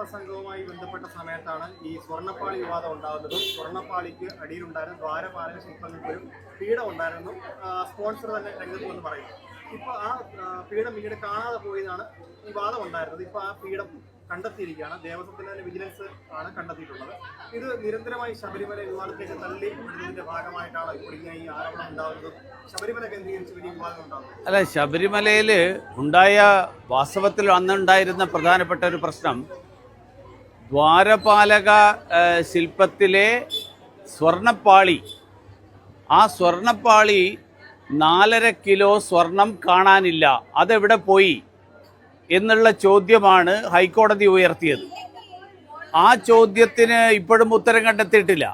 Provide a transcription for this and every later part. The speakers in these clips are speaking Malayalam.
അയ്യപ്പ സംഘവുമായി ബന്ധപ്പെട്ട സമയത്താണ് ഈ സ്വർണപ്പാളി വിവാദം ഉണ്ടാകുന്നതും. സ്വർണപ്പാളിക്ക് അടിയിലുണ്ടായിരുന്ന ദ്വാരപാലക ശില്പങ്ങൾക്ക് ഒരു പീഠം ഉണ്ടായിരുന്നു. സ്പോൺസർ തന്നെ രംഗത്ത് വന്ന് പറയും ഇപ്പൊ ആ പീഠം പിന്നീട് കാണാതെ പോയതാണ് ഈ വാദം ഉണ്ടായിരുന്നത്. ഇപ്പൊ ആ പീഠം കണ്ടെത്തിയിരിക്കുകയാണ്. ദേവസ്വത്തിന്റെ തന്നെ വിജിലൻസ് ആണ് കണ്ടെത്തിയിട്ടുള്ളത്. ഇത് നിരന്തരമായി ശബരിമല വിവാദത്തേക്ക് തള്ളി വിടുന്നതിന്റെ ഭാഗമായിട്ടാണ് ഇപ്പോൾ ഇങ്ങനെ ഈ ആരോപണം ഉണ്ടാകുന്നതും. ശബരിമല കേന്ദ്രീകരിച്ച് വലിയ വിവാദം ഉണ്ടാകുന്നത്. അല്ല ശബരിമലയിൽ ഉണ്ടായ വാസ്തവത്തിൽ അന്നുണ്ടായിരുന്ന പ്രധാനപ്പെട്ട ഒരു പ്രശ്നം ദ്വാരപാലക ശില്പത്തിലെ സ്വർണപ്പാളി. ആ സ്വർണപ്പാളി നാലര കിലോ സ്വർണം കാണാനില്ല. അതെവിടെ പോയി എന്നുള്ള ചോദ്യമാണ് ഹൈക്കോടതി ഉയർത്തിയത്. ആ ചോദ്യത്തിന് ഇപ്പോഴും ഉത്തരം കണ്ടെത്തിയിട്ടില്ല.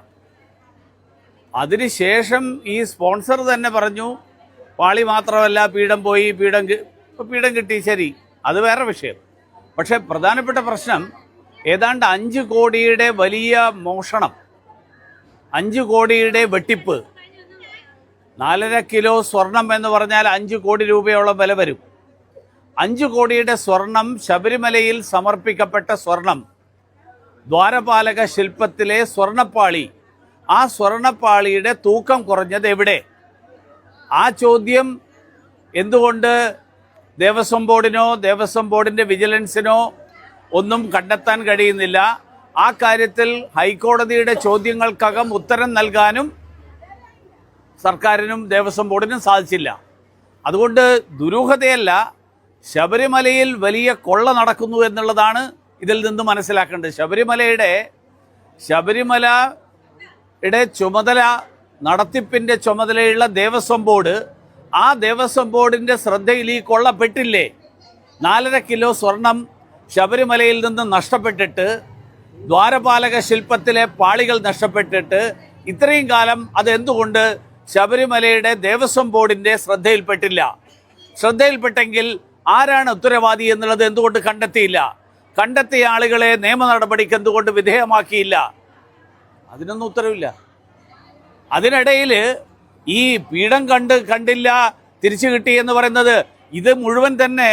അതിനുശേഷം ഈ സ്പോൺസർ തന്നെ പറഞ്ഞു പാളി മാത്രമല്ല പീഠം പോയി പീഠം പീഠം കിട്ടി ശരി. അത് വേറെ വിഷയം. പക്ഷേ പ്രധാനപ്പെട്ട പ്രശ്നം ഏതാണ്ട് അഞ്ച് കോടിയുടെ വലിയ മോഷണം അഞ്ച് കോടിയുടെ വെട്ടിപ്പ് നാലര കിലോ സ്വർണം എന്ന് പറഞ്ഞാൽ അഞ്ച് കോടി രൂപയോളം വില വരും. അഞ്ച് കോടിയുടെ സ്വർണം ശബരിമലയിൽ സമർപ്പിക്കപ്പെട്ട സ്വർണം ദ്വാരപാലക ശില്പത്തിലെ സ്വർണപ്പാളി. ആ സ്വർണപ്പാളിയുടെ തൂക്കം കുറഞ്ഞത് എവിടെ? ആ ചോദ്യം എന്തുകൊണ്ട് ദേവസ്വം ബോർഡിനോ ദേവസ്വം ബോർഡിന്റെ വിജിലൻസിനോ ഒന്നും കണ്ടെത്താൻ കഴിയുന്നില്ല. ആ കാര്യത്തിൽ ഹൈക്കോടതിയുടെ ചോദ്യങ്ങൾക്കകം ഉത്തരം നൽകാനും സർക്കാരിനും ദേവസ്വം ബോർഡിനും സാധിച്ചില്ല. അതുകൊണ്ട് ദുരൂഹതയല്ല ശബരിമലയിൽ വലിയ കൊള്ള നടക്കുന്നു എന്നുള്ളതാണ് ഇതിൽ നിന്ന് മനസ്സിലാക്കേണ്ടത്. ശബരിമലയുടെ ശബരിമലയുടെ ചുമതല നടത്തിപ്പിന്റെ ചുമതലയുള്ള ദേവസ്വം ബോർഡ് ആ ദേവസ്വം ബോർഡിന്റെ ശ്രദ്ധയിൽ ഈ കൊള്ളപ്പെട്ടില്ലേ നാലര കിലോ സ്വർണം ശബരിമലയിൽ നിന്ന് നഷ്ടപ്പെട്ടിട്ട് ദ്വാരപാലക ശില്പത്തിലെ പാളികൾ നഷ്ടപ്പെട്ടിട്ട് ഇത്രയും കാലം അതെന്തുകൊണ്ട് ശബരിമലയുടെ ദേവസ്വം ബോർഡിന്റെ ശ്രദ്ധയിൽപ്പെട്ടില്ല? ശ്രദ്ധയിൽപ്പെട്ടെങ്കിൽ ആരാണ് ഉത്തരവാദി എന്നുള്ളത് എന്തുകൊണ്ട് കണ്ടെത്തിയില്ല? കണ്ടെത്തിയ ആളുകളെ നിയമ നടപടിക്ക് എന്തുകൊണ്ട് വിധേയമാക്കിയില്ല? അതിനൊന്നും ഉത്തരവില്ല. അതിനിടയിൽ ഈ പീഠം കണ്ട് കണ്ടില്ല തിരിച്ചു കിട്ടി എന്ന് പറയുന്നത് ഇത് മുഴുവൻ തന്നെ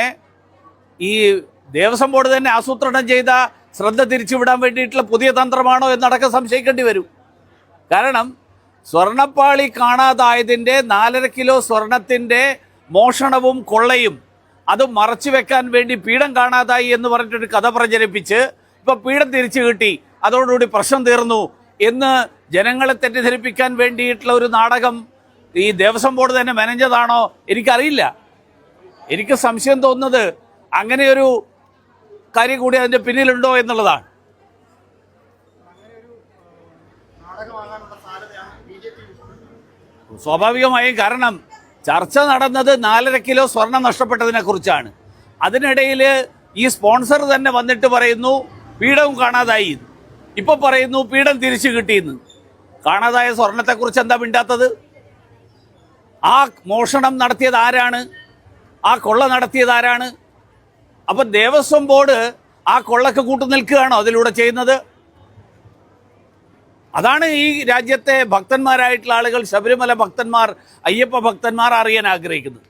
ഈ ദേവസ്വം ബോർഡ് തന്നെ ആസൂത്രണം ചെയ്ത ശ്രദ്ധ തിരിച്ചുവിടാൻ വേണ്ടിയിട്ടുള്ള പുതിയ തന്ത്രമാണോ എന്നടക്കം സംശയിക്കേണ്ടി വരും. കാരണം സ്വർണപ്പാളി കാണാതായതിന്റെ നാലര കിലോ സ്വർണത്തിന്റെ മോഷണവും കൊള്ളയും അത് മറച്ചു വെക്കാൻ വേണ്ടി പീഠം കാണാതായി എന്ന് പറഞ്ഞിട്ടൊരു കഥ പ്രചരിപ്പിച്ച് ഇപ്പോൾ പീഠം തിരിച്ചു കിട്ടി അതോടുകൂടി പ്രശ്നം തീർന്നു എന്ന് ജനങ്ങളെ തെറ്റിദ്ധരിപ്പിക്കാൻ വേണ്ടിയിട്ടുള്ള ഒരു നാടകം ഈ ദേവസ്വം ബോർഡ് തന്നെ മെനഞ്ഞതാണോ എനിക്കറിയില്ല. എനിക്ക് സംശയം തോന്നുന്നത് അങ്ങനെയൊരു കാര്യം കൂടി അതിന്റെ പിന്നിലുണ്ടോ എന്നുള്ളതാണ്. സ്വാഭാവികമായും കാരണം ചർച്ച നടന്നത് നാലര കിലോ സ്വർണം നഷ്ടപ്പെട്ടതിനെ കുറിച്ചാണ്. അതിനിടയിൽ ഈ സ്പോൺസർ തന്നെ വന്നിട്ട് പറയുന്നു പീഠവും കാണാതായി. ഇപ്പൊ പറയുന്നു പീഠം തിരിച്ചു കിട്ടിയെന്ന്. കാണാതായ സ്വർണത്തെക്കുറിച്ച് എന്താ മിണ്ടാത്തത്? ആ മോഷണം നടത്തിയത് ആരാണ്? ആ കൊള്ള നടത്തിയത് ആരാണ്? അപ്പൊ ദേവസ്വം ബോർഡ് ആ കൊള്ളക്ക് കൂട്ടു നിൽക്കുകയാണോ അതിലൂടെ ചെയ്യുന്നത്? അതാണ് ഈ രാജ്യത്തെ ഭക്തന്മാരായിട്ടുള്ള ആളുകൾ ശബരിമല ഭക്തന്മാർ അയ്യപ്പ ഭക്തന്മാർ അറിയാൻ ആഗ്രഹിക്കുന്നത്.